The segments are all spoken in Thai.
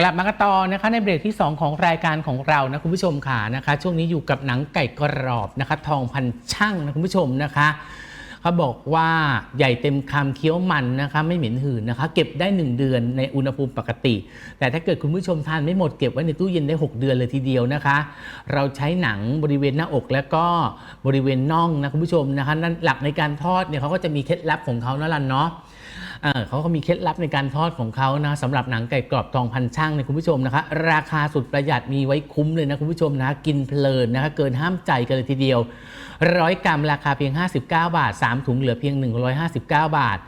กลับมากันต่อนะคะในเบรกที่ 2 ของรายการของเรานะคุณผู้ชมค่ะนะคะช่วงนี้อยู่กับหนังไก่กรอบนะคะทองพันช่างนะคุณผู้ชมนะคะเขาบอกว่าใหญ่เต็มคำเคี้ยวมันนะคะไม่เหม็นหืนนะคะ เก็บได้ 1 เดือนในอุณหภูมิปกติ แต่ถ้าเกิดคุณผู้ชมทานไม่หมดเก็บไว้ในตู้เย็นได้ 6 เดือนเลยทีเดียวนะคะ เราใช้หนังบริเวณหน้าอกแล้วก็บริเวณน่องนะคุณผู้ชมนะคะนั่นหลักในการทอดเนี่ยเขาก็จะมีเคล็ดลับของเขานั่นแหละเนาะ เขาก็มีเคล็ดลับในการทอดของเขานะสำหรับหนังไก่กรอบทองพันช่างเนี่ยคุณผู้ชมนะคะ ราคาสุดประหยัดมีไว้คุ้มเลยนะคุณผู้ชมนะกินเพลินนะคะเกินห้ามใจกันเลยทีเดียวร้อยกรัมราคาเพียง 59 บาท 3 ถุงเหลือเพียง 159 บาท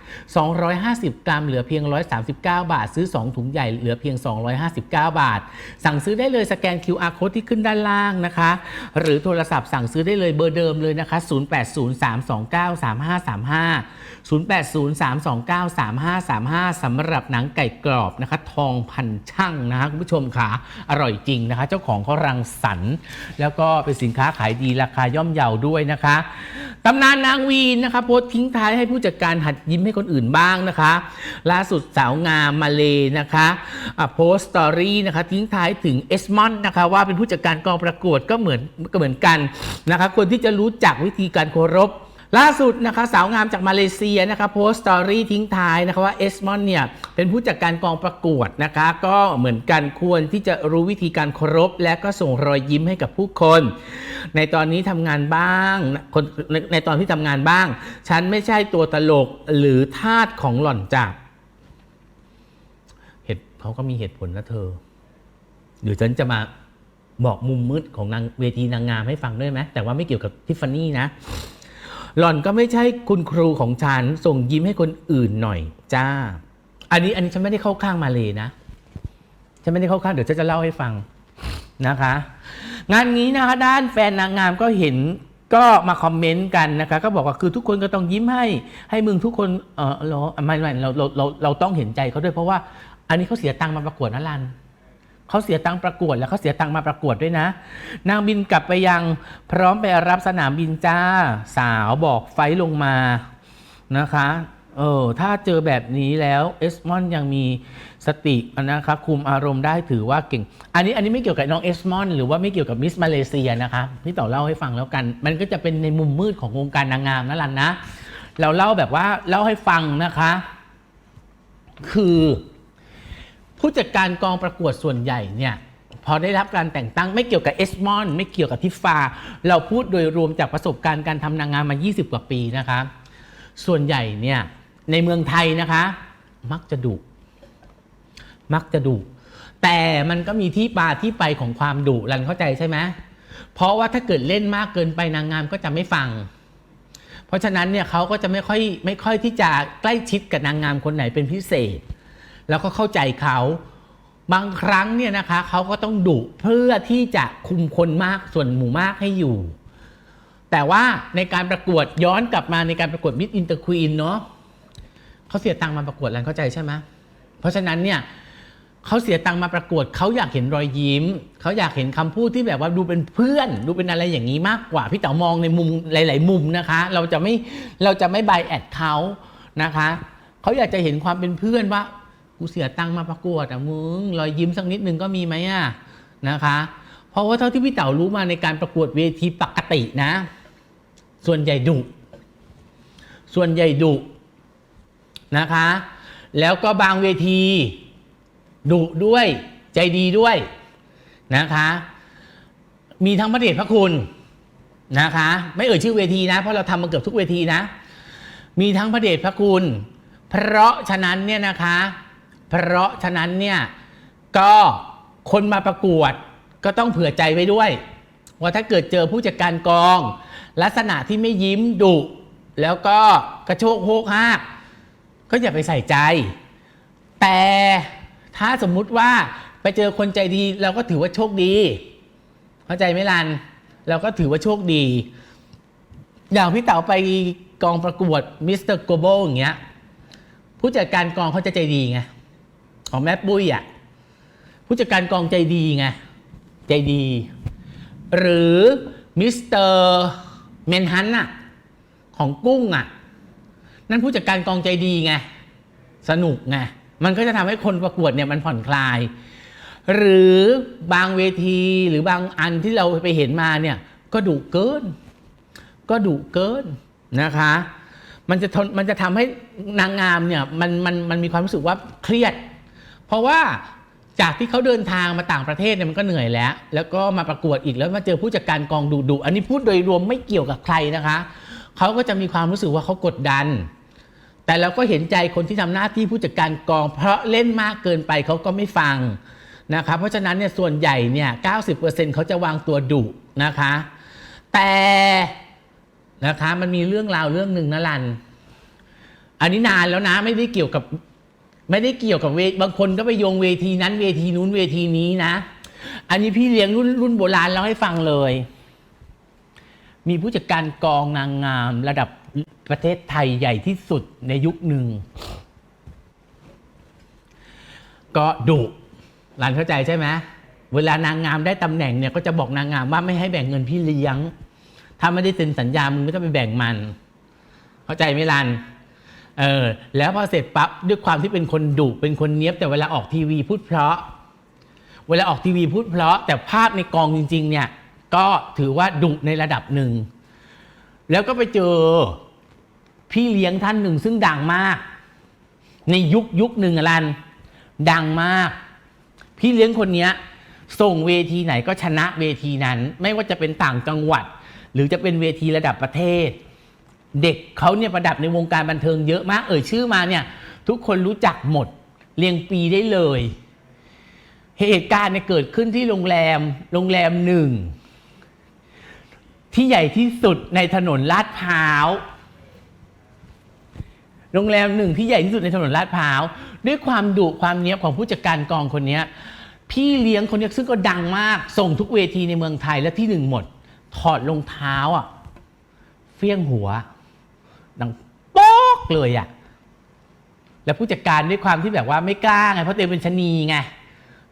250 กรัมเหลือเพียง 139 บาท ซื้อ 2 ถุงใหญ่เหลือเพียง 259 บาท สั่งซื้อได้เลยสแกน QR code ที่ขึ้นด้านล่างนะคะ หรือโทรศัพท์สั่งซื้อได้เลยเบอร์เดิมเลยนะคะ 0803293535 0803293535 สำหรับหนังไก่กรอบนะคะ ทองพันช่างนะคะคุณผู้ชมค่ะอร่อยจริงนะคะ เจ้าของเขารังสรรค์แล้วก็เป็นสินค้าขายดีราคาย่อมเยาด้วยนะคะตำนานนางวีนนะคะโพสทิ้งท้ายให้ผู้จัดการหัดยิ้มให้คนอื่นบ้างนะคะ ล่าสุดสาวงามมาเลนะคะอะโพสต์สตอรี่นะคะทิ้งท้ายถึงเอสมอนนะคะว่าเป็นผู้จัดการกองประกวดก็เหมือนก็เหมือนกันนะคะคนที่จะรู้จักวิธีการเคารพ ล่าสุดนะคะสาวงามจากมาเลเซียนะคะโพสต์สตอรี่ทิ้งท้ายนะคะว่าเอสมอนเนี่ยเป็นผู้จัดการกองประกวดนะคะ ก็เหมือนกันควรที่จะรู้วิธีการเคารพ และก็ส่งรอยยิ้มให้กับผู้คน ในตอนนี้ทำงานบ้างคนในตอนที่ทำงานบ้าง ฉันไม่ใช่ตัวตลกหรือทาสของหล่อนจากเหตุเขาก็มีเหตุผลนะเธอเดี๋ยวฉันจะมาบอกมุมมืดของนางเวทีนางงามให้ฟังด้วยไหมแต่ว่าไม่เกี่ยวกับทิฟฟานี่นะ หล่อนก็ไม่ใช่คุณครูของฉัน ส่งยิ้มให้คนอื่นหน่อยจ้า อันนี้อันนี้ฉันไม่ได้เข้าข้างมาเลยนะ ฉันไม่ได้เข้าข้างเดี๋ยวฉันจะเล่าให้ฟังนะคะ งานนี้นะคะด้านแฟนนางงามก็เห็นก็มาคอมเมนต์กันนะคะ ก็บอกว่าคือทุกคนก็ต้องยิ้มให้ให้มึงทุกคนเออเรอไม่ไม่เราเราเราเราต้องเห็นใจเขาด้วยเพราะว่า อันนี้เขาเสียตังค์มาประกวดนะลัน เขาเสียตังค์ประกวดแล้วเขาเสียตังค์มาประกวดด้วยนะ นางบินกลับไปยังพร้อมไปรับสนามบินจ้าสาวบอกไฟล์ลงมานะคะเออถ้าเจอแบบนี้แล้วเอสมอนยังมีสตินะคะคุมอารมณ์ได้ถือว่าเก่ง อันนี้อันนี้ไม่เกี่ยวกับน้องเอสมอนหรือว่าไม่เกี่ยวกับมิสมาเลเซียนะคะพี่ต่อเล่าให้ฟังแล้วกัน มันก็จะเป็นในมุมมืดของวงการนางงามนั่นแหละนะ เราเล่าแบบว่าเล่าให้ฟังนะคะ คือ ผู้จัดการกองประกวดส่วนใหญ่เนี่ยพอได้รับการแต่งตั้งไม่เกี่ยวกับเอสมอนไม่เกี่ยวกับทิฟฟา เราพูดโดยรวมจากประสบการณ์การทำนางงามมา 20 กว่าปีนะคะ ส่วนใหญ่เนี่ยในเมืองไทยนะคะ มักจะดุมักจะดุแต่มันก็มีที่ปาที่ไปของความดุรันเข้าใจใช่ไหมเพราะว่าถ้าเกิดเล่นมากเกินไปนางงามก็จะไม่ฟัง เพราะฉะนั้นเนี่ยเขาก็จะไม่ค่อยไม่ค่อยที่จะใกล้ชิดกับนางงามคนไหนเป็นพิเศษ แล้วก็เข้าใจเขาบางครั้งเนี่ยนะคะเขาก็ต้องดุเพื่อที่จะคุมคนมากส่วนหมู่มากให้อยู่ แต่ว่าในการประกวดย้อนกลับมาในการประกวดมิสอินเตอร์ควีนเนาะเขาเสียตังค์มาประกวดแล้วเข้าใจใช่ไหมเพราะฉะนั้นเนี่ยเขาเสียตังค์มาประกวดเขาอยากเห็นรอยยิ้มเขาอยากเห็นคำพูดที่แบบว่าดูเป็นเพื่อน ดูเป็นอะไรอย่างนี้มากกว่า พี่เต๋ามองในมุมหลาย ๆ มุมนะคะ เราจะไม่เราจะไม่บายแอดเขานะคะเขาอยากจะเห็นความเป็นเพื่อนว่า กูเสียตังค์มาประกวดอะมึงรอยยิ้มสักนิดนึงก็มีไหมอะนะคะ เพราะว่าเท่าที่พี่เต๋ารู้มาในการประกวดเวทีปกตินะ ส่วนใหญ่ดุ ส่วนใหญ่ดุนะคะ แล้วก็บางเวทีดุด้วยใจดีด้วยนะคะ มีทั้งพระเดชพระคุณนะคะ ไม่เอ่ยชื่อเวทีนะ เพราะเราทำมาเกือบทุกเวทีนะ มีทั้งพระเดชพระคุณ เพราะฉะนั้นเนี่ยนะคะ เพราะฉะนั้นเนี่ยก็คนมาประกวดก็ต้องเผื่อใจไว้ด้วย ว่าถ้าเกิดเจอผู้จัดการกอง ลักษณะที่ไม่ยิ้มดุแล้วก็กระโชกโฮกฮากก็อย่าไปใส่ใจ แต่ถ้าสมมุติว่าไปเจอคนใจดีเราก็ถือว่าโชคดี เข้าใจไหมลัน เราก็ถือว่าโชคดี อย่างพี่เต๋าไปกองประกวดมิสเตอร์โกโบอย่างเงี้ยผู้จัดการกองเขาจะใจดีไง ของแม่ปุ้ยอะผู้จัดการกองใจดีไง ใจดี หรือมิสเตอร์เมนฮันน่ะของกุ้งอะ นั่นผู้จัดการกองใจดีไง สนุกไง มันก็จะทำให้คนประกวดเนี่ยมันผ่อนคลาย หรือบางเวทีหรือบางอันที่เราไปเห็นมาเนี่ย ก็ดุเกิน ก็ดุเกินนะคะ มันจะทนมันจะทำให้นางงามเนี่ยมันมันมันมีความรู้สึกว่าเครียด เพราะว่าจากที่เขาเดินทางมาต่างประเทศเนี่ยมันก็เหนื่อยแล้ว แล้วก็มาประกวดอีกแล้วมาเจอผู้จัดการกองดุดุอันนี้พูดโดยรวมไม่เกี่ยวกับใครนะคะเขาก็จะมีความรู้สึกว่าเขากดดัน แต่เราก็เห็นใจคนที่ทำหน้าที่ผู้จัดการกอง เพราะเล่นมากเกินไปเขาก็ไม่ฟังนะคะเพราะฉะนั้นเนี่ยส่วนใหญ่เนี่ย90%เขาจะวางตัวดุนะคะ แต่นะคะมันมีเรื่องราวเรื่องหนึ่งนะลัน อันนี้นานแล้วนะไม่ได้เกี่ยวกับ ไม่ได้เกี่ยวกับเวทบางคนก็ไปโยงเวทีนั้นเวทีนู้นเวทีนี้นะ อันนี้พี่เลี้ยงรุ่นรุ่นโบราณเล่าให้ฟังเลย มีผู้จัดการกองนางงาม ระดับประเทศไทยใหญ่ที่สุดในยุคหนึ่ง ก็ดุหลานเข้าใจใช่ไหมเวลานางงามได้ตำแหน่งเนี่ยก็จะบอกนางงามว่าไม่ให้แบ่งเงินพี่เลี้ยง ถ้าไม่ได้เซ็นสัญญามึงไม่ต้องไปแบ่งมัน เข้าใจไหมลัน เออแล้วพอเสร็จปั๊บด้วยความที่เป็นคนดุเป็นคนเนี้ยบแต่เวลาออกทีวีพูดเพราะ เวลาออกทีวีพูดเพราะ แต่ภาพในกองจริง ๆ เนี่ย ก็ถือว่าดุในระดับหนึ่ง แล้วก็ไปเจอพี่เลี้ยงท่านหนึ่งซึ่งดังมาก ในยุคยุคหนึ่งอะลัน ดังมาก พี่เลี้ยงคนเนี้ย ส่งเวทีไหนก็ชนะเวทีนั้น ไม่ว่าจะเป็นต่างจังหวัด หรือจะเป็นเวทีระดับประเทศ เด็กเขาเนี่ยประดับในวงการบันเทิงเยอะมาก เอ่ยชื่อมาเนี่ยทุกคนรู้จักหมดเรียงปีได้เลย เหตุการณ์เนี่ยเกิดขึ้นที่โรงแรมโรงแรมหนึ่ง ที่ใหญ่ที่สุดในถนนลาดพร้าวโรงแรมหนึ่งที่ใหญ่ที่สุดในถนนลาดพร้าวด้วยความดุความเนี้ยบของผู้จัดการกองคนเนี้ยพี่เลี้ยงคนนี้ซึ่งก็ดังมาก ส่งทุกเวทีในเมืองไทยและที่หนึ่งหมด ถอดรองเท้าอะเฟี้ยงหัว ดังโป๊กเลยอะ่ะแล้วผู้จัดการด้วยความที่แบบว่าไม่กล้าไงเพราะตัวเองเป็นชนีไง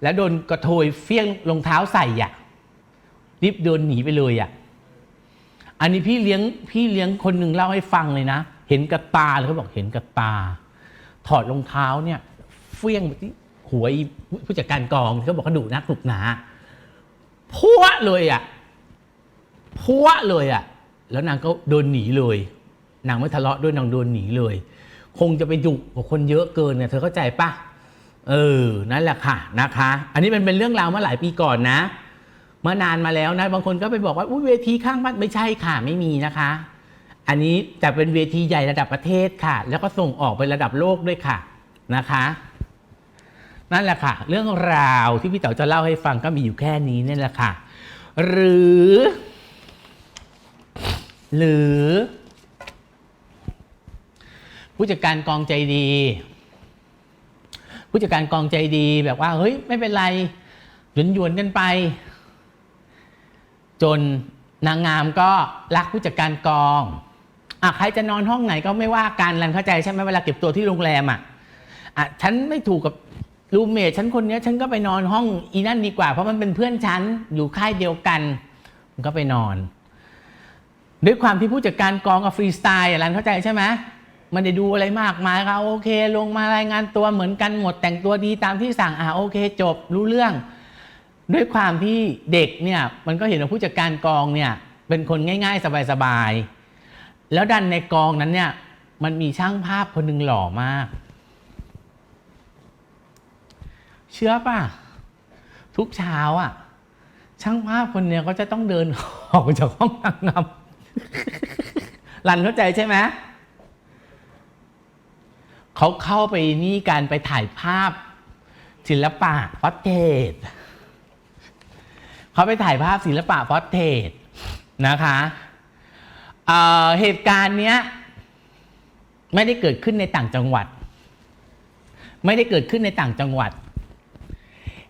แล้วโดนกระโถยเฟี้ยงรองเท้าใส่อะ่ะรีบเดินหนีไปเลยอะ่ะอันนี้พี่เลี้ยงพี่เลี้ยงคนหนึ่งเล่าให้ฟังเลยนะ เห็นกับตาเลยเขาบอกเห็นกับตา ถอดรองเท้าเนี่ยเฟี้ยงไปที่หัวผู้จัดการกองเขาบอกเขาดุนักดุหนาพัวเลยอะ่ะพัวเลยอะ่ะ แล้วนางก็โดนหนีเลย นางไม่ทะเลาะด้วยนางโดนหนีเลย คงจะไปดุกับคนเยอะเกินเนี่ยเธอเข้าใจปะเออนั่นแหละค่ะนะคะ อันนี้มันเป็นเรื่องราวเมื่อหลายปีก่อนนะเมื่อนานมาแล้วนะบางคนก็ไปบอกว่าอุ้ยเวทีข้างบ้านไม่ใช่ค่ะไม่มีนะคะ อันนี้จะเป็นเวทีใหญ่ระดับประเทศค่ะ แล้วก็ส่งออกไประดับโลกด้วยค่ะนะคะ นั่นแหละค่ะ เรื่องราวที่พี่เต๋อจะเล่าให้ฟังก็มีอยู่แค่นี้นี่แหละค่ะ หรือ หรือ ผู้จัดการกองใจดี ผู้จัดการกองใจดีแบบว่า เฮ้ย ไม่เป็นไรหยวนหยวนกันไป จนนางงามก็รักผู้จัดการกองอะใครจะนอนห้องไหนก็ไม่ว่ากันรันเข้าใจใช่ไหมเวลาเก็บตัวที่โรงแรมอะอะฉันไม่ถูกกับรูเมทฉันคนเนี้ยฉันก็ไปนอนห้องอีนั่นดีกว่า เพราะมันเป็นเพื่อนฉันอยู่ค่ายเดียวกัน มันก็ไปนอน ด้วยความที่ผู้จัดการกองกับฟรีสไตล์รันเข้าใจใช่ไหม มันได้ดูอะไรมากมายครับโอเค ลงมารายงานตัวเหมือนกันหมดแต่งตัวดีตามที่สั่งอ่าโอเค จบรู้เรื่อง ด้วยความที่เด็กเนี่ยมันก็เห็นว่าผู้จัดการกองเนี่ยเป็นคนง่าย ๆ สบายๆแล้วดันในกองนั้นเนี่ยมันมีช่างภาพคนหนึ่งหล่อมาก เชื่อป่ะ ทุกเช้าอะ ช่างภาพคนเนี้ยก็จะต้องเดินออกจากห้องนางงามรันเข้าใจใช่ไหม เขาเข้าไปนี่การไปถ่ายภาพ ศิลปะฟอสเทสเขาไปถ่ายภาพศิลปะฟอสเทสนะคะเเหตุการณ์เนี้ยไม่ได้เกิดขึ้นในต่างจังหวัด ไม่ได้เกิดขึ้นในต่างจังหวัด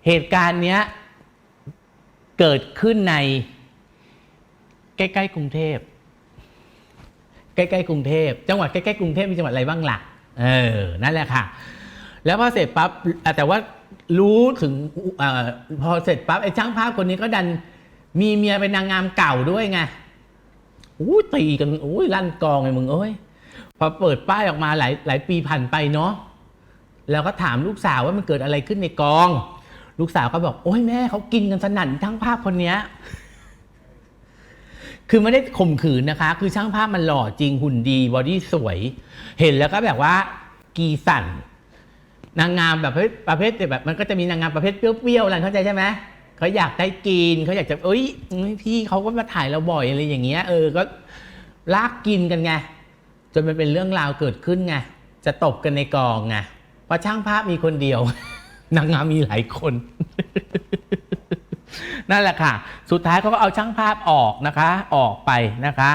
เหตุการณ์เนี้ยเกิดขึ้นใน ใกล้ ๆ กรุงเทพ ใกล้ ๆ กรุงเทพ จังหวัดใกล้ ๆ กรุงเทพมีจังหวัดอะไรบ้างล่ะ เออ นั่นแหละค่ะ แล้วพอเสร็จปั๊บแต่ว่ารู้ถึงอพอเสร็จปั๊บไอ้ช่างภาพคนนี้ก็ดันมีเมียเป็นนางงามเก่าด้วยไงอู้ตีกันอู้ลั่นกองไงมึงเอ้ยพอเปิดป้ายออกมาหลายหลายปีผ่านไปเนาะแล้วก็ถามลูกสาวว่ามันเกิดอะไรขึ้นในกอง ลูกสาวก็บอก โอ้ยแม่เขากินกันสนั่นทั้งภาพคนเนี้ย คือไม่ได้ข่มขืนนะคะ คือช่างภาพมันหล่อจริงหุ่นดีบอดี้สวย เห็นแล้วก็แบบว่ากีสั่น นางงามแบบประเภทแบบ มันก็จะมีนางงามประเภทเปรี้ยวๆอะไรเข้าใจใช่ไหมเขาอยากได้กินเขาอยากจะเอ้ยพี่เขาก็มาถ่ายเราบ่อยอะไรอย่างเงี้ยเออก็ลากกินกันไงจนมันเป็นเรื่องราวเกิดขึ้นไงจะตบกันในกองไงเพราะช่างภาพมีคนเดียว นางงามมีหลายคน นั่นแหละค่ะ สุดท้ายเขาก็เอาช่างภาพออกนะคะ ออกไปนะคะ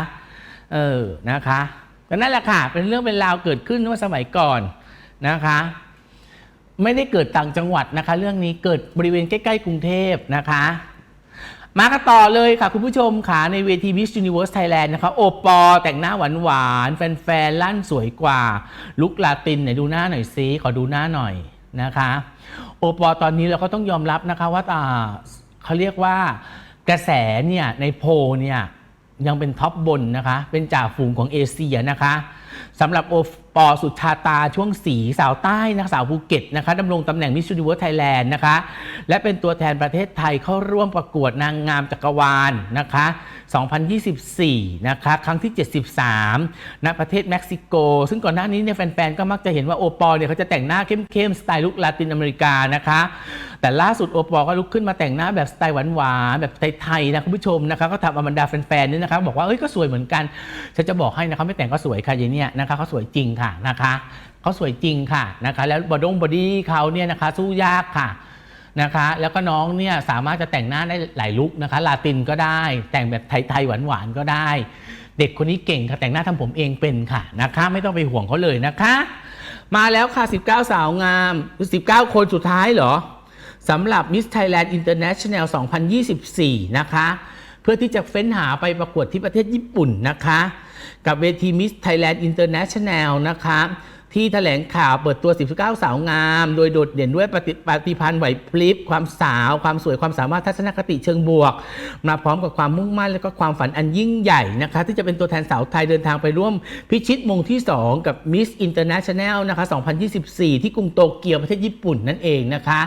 เออ นะคะก็นั่นแหละค่ะ เป็นเรื่องเป็นราวเกิดขึ้นเมื่อสมัยก่อนนะคะ ไม่ได้เกิดต่างจังหวัดนะคะ เรื่องนี้เกิดบริเวณใกล้ๆกรุงเทพนะคะ มากันต่อเลยค่ะ คุณผู้ชมค่ะในเวที Miss Universe Thailand นะคะ โอปอล์แต่งหน้าหวานหวานๆแฟนๆลั่นสวยกว่า ลุกลาตินไหนดูหน้าหน่อยซิขอดูหน้าหน่อยนะคะ โอปอล์ตอนนี้เราก็ต้องยอมรับนะคะว่าอ่า เขาเรียกว่ากระแสเนี่ยในโพเนี่ยยังเป็นท็อปบนนะคะ เป็นจ่าฝูงของเอเชียนะคะสำหรับโอ ปอสุชาตาช่วงสีสาวใต้นะสาวภูเก็ตนะคะดำรงตำแหน่งมิส s u นิเวิร์สไทยแลนด์นะคะ และเป็นตัวแทนประเทศไทยเข้าร่วมประกวดนางงามจักรวาลนะคะ 2024 นะคะ ครั้งที่ 73ณประเทศเม็กซิโก ซึ่งก่อนหน้านี้เนี่ยแฟนๆ ก็มักจะเห็นว่าโอปอลเนี่ยเขาจะแต่งหน้าเข้มๆ สไตล์ลุคลาตินอเมริกานะคะ แต่ล่าสุดโอปอลก็ลุกขึ้นมาแต่งหน้าแบบสไตล์หวานๆแบบไทยๆนะคุณผู้ชมนะคะก็ทำเอาบรรดาแฟนๆเนี่ยนะคะบอกว่าเอ้ยก็สวยเหมือนกันฉันจะบอกให้นะคะไม่แต่งก็สวยค่ะยายเนี่ยนะคะเขาสวยจริงค่ะนะคะเขาสวยจริงค่ะนะคะแล้วบอดงบอดี้เขาเนี่ยนะคะสู้ยากค่ะนะคะแล้วก็น้องเนี่ยสามารถจะแต่งหน้าได้หลายลุคนะคะลาตินก็ได้ แต่งแบบไทยๆหวานๆก็ได้ เด็กคนนี้เก่งค่ะแต่งหน้าทำผมเองเป็นค่ะนะคะไม่ต้องไปห่วงเขาเลยนะคะ มาแล้วค่ะ 19 สาวงาม 19 คนสุดท้ายเหรอสำหรับ Miss Thailand International 2024 นะคะ เพื่อที่จะเฟ้นหาไปประกวดที่ประเทศญี่ปุ่นนะคะ กับเวทีมิสไทยแลนด์อินเตอร์เนชั่นแนลนะคะ ที่แถลงข่าวเปิดตัว 19 สาวงาม โดยโดดเด่นด้วยปฏิปฏิพันธ์ไหวพริบ ความสาว ความสวย ความสามารถทัศนคติเชิงบวก มาพร้อมกับความมุ่งมั่นและก็ความฝันอันยิ่งใหญ่นะคะ ที่จะเป็นตัวแทนสาวไทยเดินทางไปร่วมพิชิตมงที่ 2 กับ Miss International นะคะ 2024 ที่กรุงโตเกียวประเทศญี่ปุ่นนั่นเองนะคะ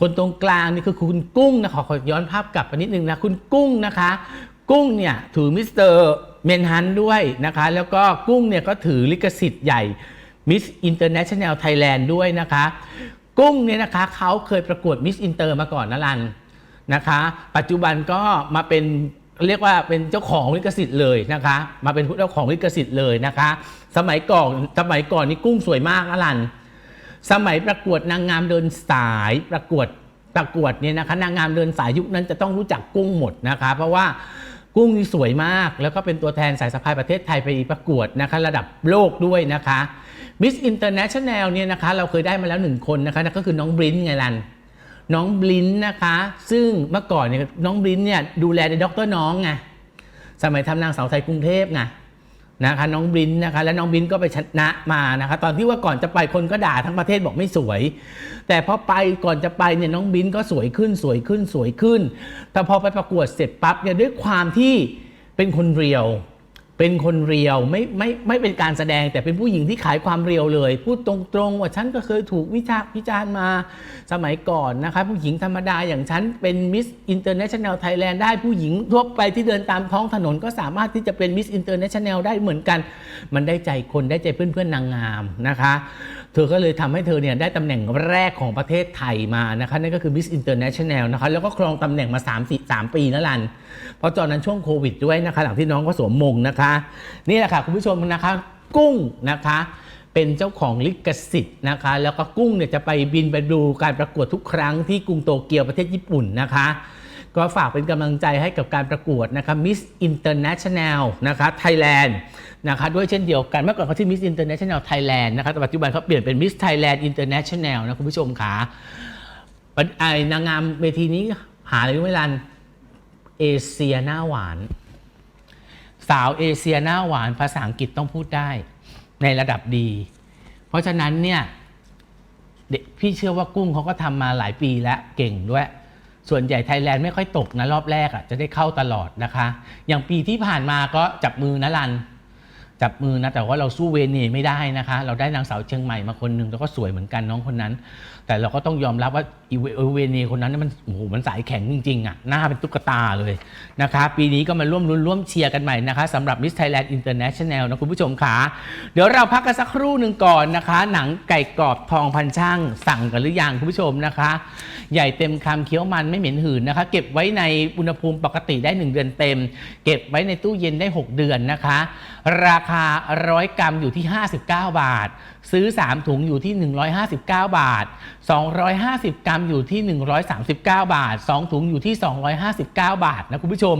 คนตรงกลางนี่คือคุณกุ้งนะขอขอย้อนภาพกลับไปนิดนึงนะคุณกุ้งนะคะ กุ้งเนี่ยถือมิสเตอร์เมนฮันด้วยนะคะ แล้วก็กุ้งเนี่ยก็ถือลิขสิทธิ์ใหญ่ Miss International Thailand ด้วยนะคะ กุ้งเนี่ยนะคะเขาเคยประกวด Miss Inter มาก่อนนะรันนะคะ ปัจจุบันก็มาเป็นเรียกว่าเป็นเจ้าของลิขสิทธิ์เลยนะคะ มาเป็นผู้เจ้าของลิขสิทธิ์เลยนะคะ สมัยก่อนสมัยก่อนนี่กุ้งสวยมากนะรัน สมัยประกวดนางงามเดินสายประกวดประกวดเนี่ยนะคะนางงามเดินสายยุคนั้นจะต้องรู้จักกุ้งหมดนะคะ เพราะว่ากุ้งนี่สวยมาก แล้วก็เป็นตัวแทนสายสะพายประเทศไทยไปประกวดนะคะ ระดับโลกด้วยนะคะ มิสอินเตอร์เนชั่นแนลเนี่ยนะคะเราเคยได้มาแล้วหนึ่งคนนะคะนั่นก็คือน้องบรินไงลันน้องบลินนะคะ ซึ่งเมื่อก่อนเนี่ยน้องบลินเนี่ยดูแลในด็อกเตอร์น้องไงสมัยทำนางสาวไทยกรุงเทพไงนะคะน้องบลินนะคะและน้องบลินก็ไปชนะมานะคะตอนที่ว่าก่อนจะไปคนก็ด่าทั้งประเทศบอกไม่สวย แต่พอไปก่อนจะไปเนี่ยน้องบลินก็สวยขึ้นสวยขึ้นสวยขึ้น แต่พอไปประกวดเสร็จปั๊บเนี่ยด้วยความที่เป็นคนเรียว เป็นคนเรียวไม่ไม่ไม่เป็นการแสดงแต่เป็นผู้หญิงที่ขายความเรียวเลย พูดตรงๆว่าฉันก็เคยถูกวิจารวิจารณ์มาสมัยก่อนนะคะผู้หญิงธรรมดาอย่างฉันเป็นมิสอินเตอร์เนชั่นแนลไทยแลนด์ได้ผู้หญิงทั่วไปที่เดินตามท้องถนนก็สามารถที่จะเป็นมิสอินเตอร์เนชั่นแนลได้เหมือนกัน มันได้ใจคนได้ใจเพื่อนๆนางงามนะคะ เธอก็เลยทำให้เธอเนี่ยได้ตำแหน่งแรกของประเทศไทยมานะคะนั่นก็คือ Miss International นะคะแล้วก็ครองตำแหน่งมา 3 4 3 ปีนะลันเพราะตอนนั้นช่วงโควิดด้วยนะคะหลังที่น้องก็สวมมงนะคะ นี่แหละค่ะคุณผู้ชมนะคะกุ้งนะคะเป็นเจ้าของลิขสิทธิ์นะคะ แล้วก็กุ้งเนี่ยจะไปบินไปดูการประกวดทุกครั้งที่กรุงโตเกียวประเทศญี่ปุ่นนะคะ ก็ฝากเป็นกำลังใจให้กับการประกวดนะคะ Miss International นะคะ Thailand นะคะด้วยเช่นเดียวกันเมื่อก่อนเขาชื่อ Miss International Thailand นะคะแต่ปัจจุบันเขาเปลี่ยนเป็น Miss Thailand International นะคุณผู้ชมค่ะปัจไอนางงามเวทีนี้หาอะไรรู้ไหมลันเอเชียหน้าหวาน สาวเอเชียหน้าหวานภาษาอังกฤษต้องพูดได้ในระดับดี เพราะฉะนั้นเนี่ยพี่เชื่อว่ากุ้งเขาก็ทำมาหลายปีแล้วเก่งด้วย ส่วนใหญ่ไทยแลนด์ไม่ค่อยตกนะรอบแรกอะจะได้เข้าตลอดนะคะ อย่างปีที่ผ่านมาก็จับมือนะรัน จับมือนะแต่ว่าเราสู้เวเนไม่ได้นะคะ เราได้นางสาวเชียงใหม่มาคนหนึ่งแล้วก็สวยเหมือนกันน้องคนนั้น แต่เราก็ต้องยอมรับว่าอีเวเนคนนั้นเนยมันโอ้โหมันสายแข็งจริงๆอะหน้าเป็นตุ๊กตาเลยนะคะปีนี้ก็มาร่วมรุ้นร่วมเชียร์กันใหม่นะคะสำหรับ Miss Thailand International นะคุณผู้ชมค่ะเดี๋ยวเราพักกันสักครู่หนึ่งก่อนนะคะ หนังไก่กรอบทองพันช่างสั่งกันหรือยังคุณผู้ชมนะคะ ใหญ่เต็มคำเคี้ยวมันไม่เหม็นหืนนะคะ เก็บไว้ในอุณหภูมิปกติได้ 1 เดือนเต็ม เก็บไว้ในตู้เย็นได้ 6 เดือนนะคะ ราคา100กรัมอยู่ที่ 59 บาท ซื้อ 3 ถุงอยู่ที่ 159 บาท 250 กรัมอยู่ที่ 139 บาท 2 ถุงอยู่ที่ 259 บาทนะคุณผู้ชม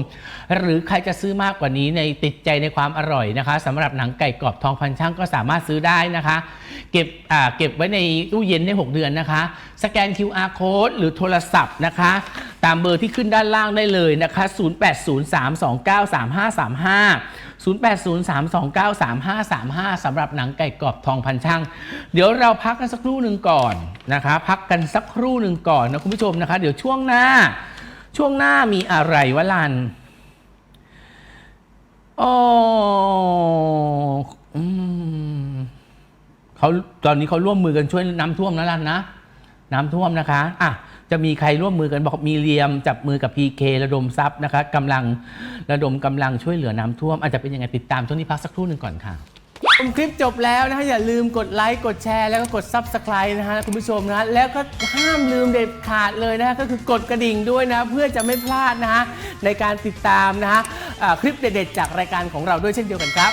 หรือใครจะซื้อมากกว่านี้ในติดใจในความอร่อยนะคะสำหรับหนังไก่กรอบทองพันช่างก็สามารถซื้อได้นะคะ เก็บอ่าเก็บไว้ในตู้เย็นได้ 6 เดือนนะคะ สแกน QR code หรือโทรศัพท์นะคะตามเบอร์ที่ขึ้นด้านล่างได้เลยนะคะ 0803293535 0803293535 สำหรับหนังไก่กรอบทองพันช่าง เดี๋ยวเราพักกันสักครู่หนึ่งก่อนนะคะ พักกันสักครู่หนึ่งก่อนนะคุณผู้ชมนะคะ เดี๋ยวช่วงหน้า ช่วงหน้ามีอะไรวะลันอ๋ออืมเขาตอนนี้เขาร่วมมือกันช่วยน้ำท่วมนะลันนะ น้ำท่วมนะคะอะ จะมีใครร่วมมือกันบอกมีเรียม จับมือกับ PK ระดมทรัพย์นะคะกำลังระดมกำลังช่วยเหลือน้ำท่วม อาจจะเป็นยังไงติดตามช่วงนี้พักสักครู่หนึ่งก่อนค่ะ ชมคลิปจบแล้วนะคะอย่าลืมกดไลค์กดแชร์แล้วก็กด Subscribe นะฮะคุณผู้ชมนะแล้วก็ห้ามลืมเด็ดขาดเลยนะก็คือกดกระดิ่งด้วยนะ เพื่อจะไม่พลาดนะฮะในการติดตามนะฮะอ่าคลิปเด็ดๆจากรายการของเราด้วยเช่นเดียวกันครับ